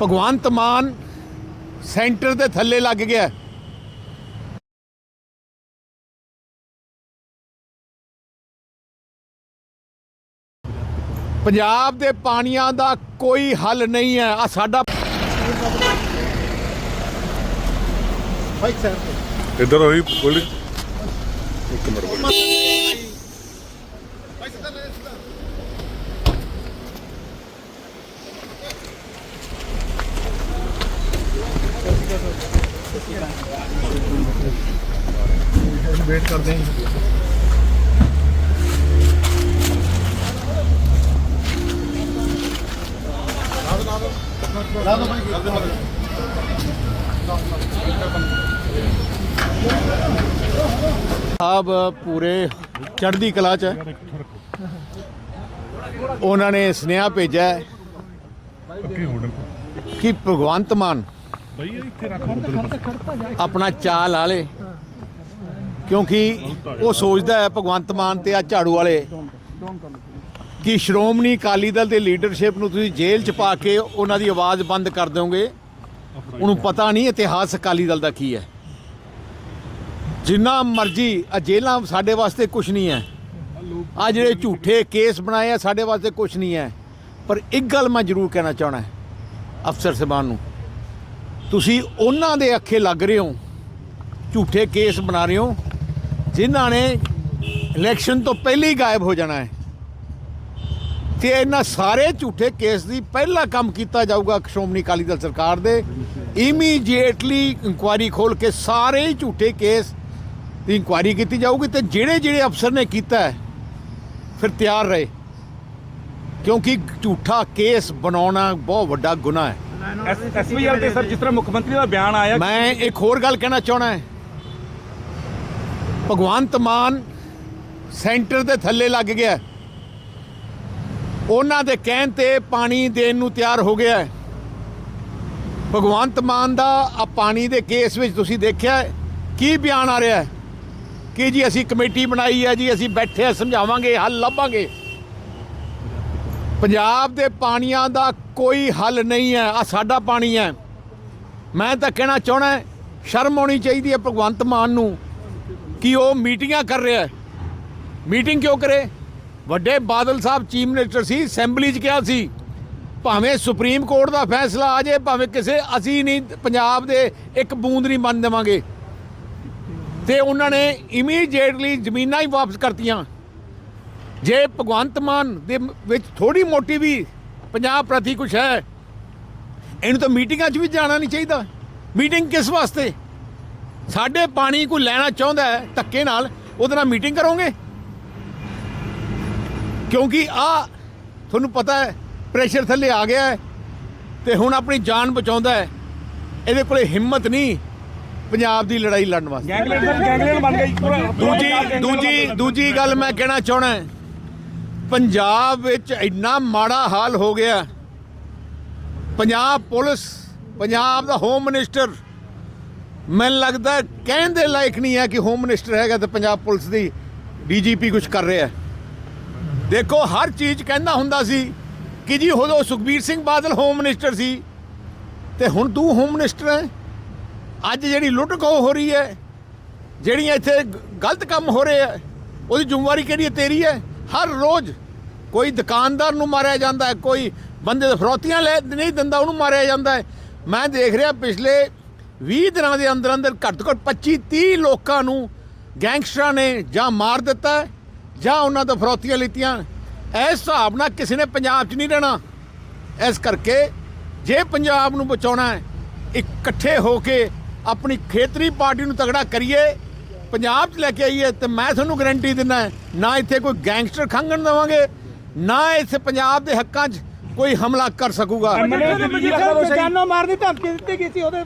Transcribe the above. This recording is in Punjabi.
ਭਗਵੰਤ ਮਾਨ ਸੈਂਟਰ ਦੇ ਥੱਲੇ ਲੱਗ ਗਿਆ। ਪੰਜਾਬ ਦੇ ਪਾਣੀਆਂ ਦਾ ਕੋਈ ਹੱਲ ਨਹੀਂ ਹੈ। ਆ ਸਾਡਾ ਇੱਧਰ ਹੋਈ ਪੁਲਿਸ ਇੱਕ ਮਿੰਟ। ਬੋਲੋ। ਵੇਟ ਕਰਦੇ ਹਾਂ ਆਪ ਪੂਰੇ ਚੜ੍ਹਦੀ ਕਲਾ ਚ ਹੈ। ਉਹਨਾਂ ਨੇ ਸੁਨੇਹਾ ਭੇਜਿਆ ਕਿ ਭਗਵੰਤ ਮਾਨ ਬਈ ਇੱਥੇ ਰੱਖ ਆਪਣਾ ਚਾਲ ਆਲੇ ਕਿਉਂਕਿ ਉਹ ਸੋਚਦਾ ਹੈ ਭਗਵੰਤ ਮਾਨ ਤੇ ਆ ਝਾੜੂ ਵਾਲੇ ਕਿ ਸ਼੍ਰੋਮਣੀ ਅਕਾਲੀ ਦਲ ਦੇ ਲੀਡਰਸ਼ਿਪ ਨੂੰ ਤੁਸੀਂ ਜੇਲ੍ਹ 'ਚ ਪਾ ਕੇ ਉਹਨਾਂ ਦੀ ਆਵਾਜ਼ ਬੰਦ ਕਰ ਦਿਓਗੇ। ਉਹਨੂੰ ਪਤਾ ਨਹੀਂ ਇਤਿਹਾਸ ਅਕਾਲੀ ਦਲ ਦਾ ਕੀ ਹੈ। ਜਿੰਨਾ ਮਰਜ਼ੀ ਆ ਜੇਲ੍ਹਾਂ ਸਾਡੇ ਵਾਸਤੇ ਕੁਝ ਨਹੀਂ ਹੈ। ਆ ਜਿਹੜੇ ਝੂਠੇ ਕੇਸ ਬਣਾਏ ਆ, ਸਾਡੇ ਵਾਸਤੇ ਕੁਝ ਨਹੀਂ ਹੈ। ਪਰ ਇੱਕ ਗੱਲ ਮੈਂ ਜ਼ਰੂਰ ਕਹਿਣਾ ਚਾਹਣਾ ਅਫਸਰ ਸਾਹਿਬਾਨ ਨੂੰ। ਤੁਸੀਂ ਉਹਨਾਂ ਦੇ ਅੱਖੇ ਲੱਗ ਰਹੇ ਹੋ, ਝੂਠੇ ਕੇਸ ਬਣਾ ਰਹੇ ਹੋ, ਜਿਨ੍ਹਾਂ ਨੇ ਇਲੈਕਸ਼ਨ ਤੋਂ ਪਹਿਲਾਂ ਹੀ ਗਾਇਬ ਹੋ ਜਾਣਾ ਹੈ। ਤੇ ਇਹਨਾਂ ਸਾਰੇ ਝੂਠੇ ਕੇਸ ਦੀ ਪਹਿਲਾ ਕੰਮ ਕੀਤਾ ਜਾਊਗਾ ਸ਼੍ਰੋਮਣੀ ਅਕਾਲੀ ਦਲ ਸਰਕਾਰ ਦੇ। ਇਮੀਡੀਏਟਲੀ ਇਨਕੁਆਇਰੀ ਖੋਲ ਕੇ ਸਾਰੇ ਹੀ ਝੂਠੇ ਕੇਸ ਦੀ ਇਨਕੁਆਇਰੀ ਕੀਤੀ ਜਾਊਗੀ ਤੇ ਜਿਹੜੇ ਜਿਹੜੇ ਅਫਸਰ ਨੇ ਕੀਤਾ ਹੈ, ਫਿਰ ਤਿਆਰ ਰਹੇ। ਕਿਉਂਕਿ ਝੂਠਾ ਕੇਸ ਬਣਾਉਣਾ ਬਹੁਤ ਵੱਡਾ ਗੁਨਾਹ ਹੈ। ਐਸਪੀਐਲ ਤੇ ਸਰ ਜਿਸ ਤਰ੍ਹਾਂ ਮੁੱਖ ਮੰਤਰੀ ਦਾ ਬਿਆਨ ਆਇਆ ਮੈਂ ਇੱਕ ਹੋਰ ਗੱਲ ਕਹਿਣਾ ਚਾਹਣਾ ਹੈ। ਭਗਵੰਤ ਮਾਨ ਸੈਂਟਰ ਦੇ ਥੱਲੇ ਲੱਗ ਗਿਆ ਉਹਨਾਂ ਦੇ ਕਹਿਣ ਤੇ ਪਾਣੀ ਦੇਣ ਨੂੰ ਤਿਆਰ ਹੋ ਗਿਆ ਹੈ। ਭਗਵੰਤ ਮਾਨ ਦਾ ਆ ਪਾਣੀ ਦੇ ਕੇਸ ਵਿੱਚ ਤੁਸੀਂ ਦੇਖਿਆ ਕੀ ਬਿਆਨ ਆ ਰਿਹਾ ਹੈ? ਕਿ ਜੀ ਅਸੀਂ ਕਮੇਟੀ ਬਣਾਈ ਹੈ ਜੀ ਅਸੀਂ ਬੈਠੇ ਹਾਂ, ਸਮਝਾਵਾਂਗੇ ਹੱਲ ਲੱਭਾਂਗੇ। ਪੰਜਾਬ ਦੇ ਪਾਣੀਆਂ ਦਾ ਕੋਈ ਹੱਲ ਨਹੀਂ ਹੈ ਆ ਸਾਡਾ ਪਾਣੀ ਹੈ। ਮੈਂ ਤਾਂ ਕਹਿਣਾ ਚਾਹਣਾ ਸ਼ਰਮ ਆਉਣੀ ਚਾਹੀਦੀ ਹੈ ਭਗਵੰਤ ਮਾਨ ਨੂੰ ਕਿ ਉਹ ਮੀਟਿੰਗਾਂ ਕਰ ਰਿਹਾ ਹੈ। ਮੀਟਿੰਗ ਕਿਉਂ ਕਰੇ? ਵੱਡੇ ਬਾਦਲ ਸਾਹਿਬ ਚੀਫ ਮਿਨਿਸਟਰ ਸੀ, ਅਸੈਂਬਲੀ 'ਚ ਕਿਹਾ ਸੀ, ਭਾਵੇਂ ਸੁਪਰੀਮ ਕੋਰਟ ਦਾ ਫੈਸਲਾ ਆ ਜਾਏ, ਭਾਵੇਂ ਕਿਸੇ ਅਸੀਂ ਨਹੀਂ, ਪੰਜਾਬ ਦੇ ਇੱਕ ਬੂੰਦ ਨਹੀਂ ਮੰਨ ਦੇਵਾਂਗੇ। ਤੇ ਉਹਨਾਂ ਨੇ ਇਮੀਡੀਏਟਲੀ ਜ਼ਮੀਨਾਂ ਹੀ ਵਾਪਸ ਕਰਤੀਆਂ। ਜੇ ਭਗਵੰਤ ਮਾਨ ਦੇ ਵਿੱਚ ਥੋੜੀ ਮੋਟੀ ਵੀ ਪੰਜਾਬ ਪ੍ਰਤੀ ਕੁਛ ਹੈ ਇਹਨੂੰ ਤਾਂ ਮੀਟਿੰਗਾਂ 'ਚ ਵੀ ਜਾਣਾ ਨਹੀਂ ਚਾਹੀਦਾ। ਮੀਟਿੰਗ ਕਿਸ ਵਾਸਤੇ? ਸਾਡੇ ਪਾਣੀ ਕੋਈ ਲੈਣਾ ਚਾਹੁੰਦਾ ਹੈ ਧੱਕੇ ਨਾਲ ਉਹਦੇ ਨਾਲ ਮੀਟਿੰਗ ਕਰੋਗੇ? ਕਿਉਂਕਿ ਆ ਤੁਹਾਨੂੰ ਪਤਾ ਹੈ ਪ੍ਰੈਸ਼ਰ ਥੱਲੇ ਆ ਗਿਆ ਹੈ ਤੇ ਹੁਣ ਆਪਣੀ ਜਾਨ ਬਚਾਉਂਦਾ ਹੈ। ਇਹਦੇ ਕੋਲੇ ਹਿੰਮਤ ਨਹੀਂ ਪੰਜਾਬ ਦੀ ਲੜਾਈ ਲੜਨ ਵਾਸਤੇ। ਦੂਜੀ ਦੂਜੀ ਦੂਜੀ ਗੱਲ ਮੈਂ ਕਹਿਣਾ ਚਾਹਣਾ ਪੰਜਾਬ ਵਿੱਚ ਇੰਨਾ ਮਾੜਾ ਹਾਲ ਹੋ ਗਿਆ। ਪੰਜਾਬ ਪੁਲਿਸ, ਪੰਜਾਬ ਦਾ ਹੋਮ ਮਿਨਿਸਟਰ ਮੈਨੂੰ ਲੱਗਦਾ ਕਹਿਣ ਦੇ ਲਾਇਕ ਨਹੀਂ ਹੈ ਕਿ ਹੋਮ ਮਿਨਿਸਟਰ ਹੈਗਾ ਤੇ ਪੰਜਾਬ ਪੁਲਿਸ ਦੀ ਡੀਜੀਪੀ ਕੁਝ ਕਰ ਰਿਹਾ ਦੇਖੋ, ਹਰ ਚੀਜ਼ ਕਹਿੰਦਾ ਹੁੰਦਾ ਸੀ ਕਿ ਜੀ ਉਦੋਂ ਸੁਖਬੀਰ ਸਿੰਘ ਬਾਦਲ ਹੋਮ ਮਿਨਿਸਟਰ ਸੀ ਤੇ ਹੁਣ ਤੂੰ ਹੋਮ ਮਿਨਿਸਟਰ ਹੈ। ਅੱਜ ਜਿਹੜੀ ਲੁੱਟ ਖੋਹ ਹੋ ਰਹੀ ਹੈ, ਜਿਹੜੀਆਂ ਇੱਥੇ ਗਲਤ ਕੰਮ ਹੋ ਰਹੇ ਆ ਉਹਦੀ ਜ਼ਿੰਮੇਵਾਰੀ ਕਿਹੜੀ ਤੇਰੀ ਹੈ। ਹਰ ਰੋਜ਼ ਕੋਈ ਦੁਕਾਨਦਾਰ ਨੂੰ ਮਾਰਿਆ ਜਾਂਦਾ ਹੈ, ਕੋਈ ਬੰਦੇ ਦੇ ਫਰੋਤੀਆਂ ਲੈ ਨਹੀਂ ਦਿੰਦਾ, ਉਹਨੂੰ ਮਾਰਿਆ ਜਾਂਦਾ ਹੈ। ਮੈਂ ਦੇਖ ਰਿਹਾ ਪਿਛਲੇ 20 ਦਿਨਾਂ ਦੇ ਅੰਦਰ ਅੰਦਰ ਘੱਟ ਤੋਂ ਘੱਟ 25 30 ਲੋਕਾਂ ਨੂੰ ਗੈਂਗਸਟਰਾਂ ਨੇ ਜਾਂ ਮਾਰ ਦਿੱਤਾ ਜਾਂ ਉਹਨਾਂ ਤੋਂ ਫਰੋਤੀਆਂ ਲਿੱਤੀਆਂ। ਇਸ ਹਿਸਾਬ ਨਾਲ ਕਿਸੇ ਨੇ ਪੰਜਾਬ 'ਚ ਨਹੀਂ ਰਹਿਣਾ। ਇਸ ਕਰਕੇ ਜੇ ਪੰਜਾਬ ਨੂੰ ਬਚਾਉਣਾ ਹੈ, ਇਕੱਠੇ ਹੋ ਕੇ ਆਪਣੀ ਖੇਤਰੀ ਪਾਰਟੀ ਨੂੰ ਤਗੜਾ ਕਰੀਏ ਪੰਜਾਬ 'ਚ ਲੈ ਕੇ ਆਈਏ ਤੇ ਮੈਂ ਤੁਹਾਨੂੰ ਗਾਰੰਟੀ ਦਿੰਦਾ ਨਾ ਇੱਥੇ ਕੋਈ ਗੈਂਗਸਟਰ ਖੰਗਣ ਦੇਵਾਂਗੇ ਨਾ ਇੱਥੇ ਪੰਜਾਬ ਦੇ ਹੱਕਾਂ 'ਚ ਕੋਈ ਹਮਲਾ ਕਰ ਸਕੂਗਾ ਦਾ। ਜਾਨੋਂ ਮਾਰਨੀ ਧਮਕੀ ਦਿੱਤੀ ਗਈ ਸੀ ਉਹਦੇ